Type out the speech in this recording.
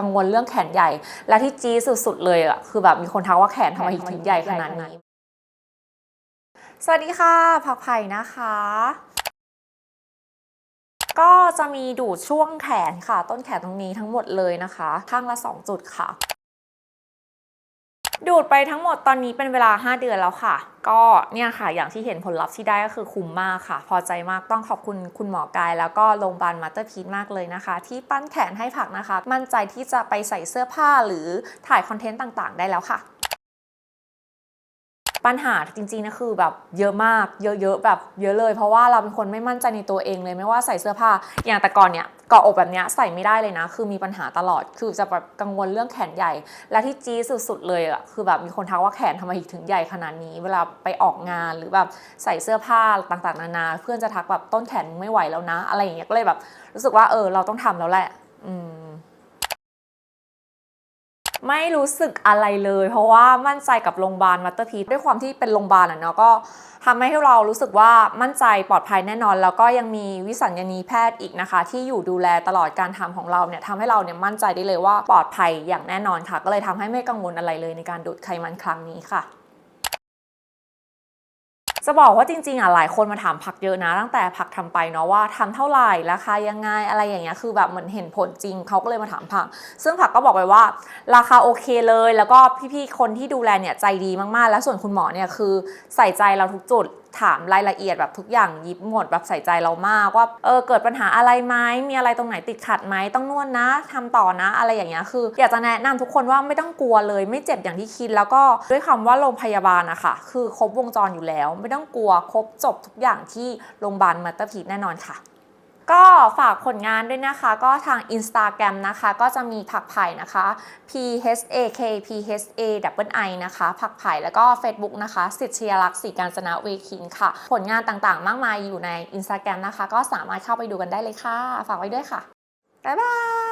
กังวลเรื่องแขนใหญ่ และที่จี้สุดๆเลยอะคือแบบมีคนทักว่าแขนทำไมถึงใหญ่ขนาดนี้ สวัสดีค่ะ ผักไผ่นะคะ ก็จะมีดูดช่วงแขนค่ะ ต้นแขนตรงนี้ทั้งหมดเลยนะคะ ข้างละ 2 จุดค่ะ ดูดไปทั้งหมดตอนนี้เป็นเวลา 5 เดือนแล้วค่ะ ก็เนี่ยค่ะอย่างที่เห็นผลลัพธ์ที่ได้ก็คือคุ้มมากค่ะ พอใจมากต้องขอบคุณคุณหมอกาย แล้วก็โรงพยาบาลมาสเตอร์พีทมากเลยนะคะ ที่ปั้นแขนให้ผักนะคะ มั่นใจที่จะไปใส่เสื้อผ้าหรือถ่ายคอนเทนต์ต่างๆ ได้แล้วค่ะ ปัญหาจริงๆนะคือแบบเยอะมาก เยอะๆแบบเยอะเลย เพราะว่าเราเป็นคนไม่มั่นใจในตัวเองเลยไม่ว่าใส่เสื้อผ้า อย่างแต่ก่อนเนี่ยกาะอกแบบเนี้ยใส่ไม่ได้เลยนะ คือมีปัญหาตลอด คือจะแบบกังวลเรื่องแขนใหญ่ และที่จี้สุดๆเลยอะคือแบบมีคนทักว่าแขนทำไมถึงใหญ่ขนาดนี้ เวลาไปออกงานหรือแบบใส่เสื้อผ้าต่างๆ นานา เพื่อนจะทักแบบต้นแขนไม่ไหวแล้วนะ อะไรอย่างเงี้ย ก็เลยแบบ รู้สึกว่าเออเราต้องทำแล้วแหละ อืม ไม่รู้สึกอะไรเลย เพราะว่ามั่นใจกับโรงพยาบาลมัตเตอร์พีด้วยความที่เป็นโรงพยาบาลอะเนาะก็ทำให้เรารู้สึกว่ามั่นใจปลอดภัยแน่นอน แล้วก็ยังมีวิสัญญานีแพทย์อีกนะคะ ที่อยู่ดูแลตลอดการทำของเราเนี่ยทำให้เราเนี่ยมั่นใจได้เลยว่าปลอดภัยอย่างแน่นอนค่ะ ก็เลยทำให้ไม่กังวลอะไรเลยในการดูดไขมันครั้งนี้ค่ะ จะบอกว่าจริงๆอะหลายคนมาถามผักเยอะนะ ตั้งแต่ผักทำไปเนาะว่าทำเท่าไหร่ราคายังไงอะไรอย่างเงี้ยคือแบบเหมือนเห็นผลจริงเขาก็เลยมาถามผัก ซึ่งผักก็บอกไปว่า ราคาโอเคเลย แล้วก็พี่ๆคนที่ดูแลเนี่ยใจดีมากๆ แล้วส่วนคุณหมอเนี่ยคือใส่ใจเราทุกจุดถามรายละเอียดแบบทุกอย่างยิบหมดแบบใส่ใจเรามากว่าเออเกิดปัญหาอะไรไหมมีอะไรตรงไหนติดขัดไหมต้องนวดนะทำต่อนะ อะไรอย่างเงี้ยคือ อยากจะแนะนำทุกคนว่าไม่ต้องกลัวเลย ไม่เจ็บอย่างที่คิด แล้วก็ด้วยคำว่าโรงพยาบาลอะค่ะคือครบวงจรอยู่แล้ว ไม่ต้องกลัวครบจบทุกอย่างที่โรงพยาบาลมัตเตอร์พีแน่นอนค่ะ ก็ฝากผลงานด้วยนะคะ ก็ทาง Instagram นะคะ ก็จะมีผักไผ่นะคะ p h a k p h a double i นะคะ ผักไผ่แล้วก็ Facebook นะคะสิทธิยลักษณ์ศรีการจนะเวคินค่ะ ผลงานต่างๆ มากมายอยู่ใน Instagram นะคะ ก็สามารถเข้าไปดูกันได้เลยค่ะ ฝากไว้ด้วยค่ะ บ๊ายบาย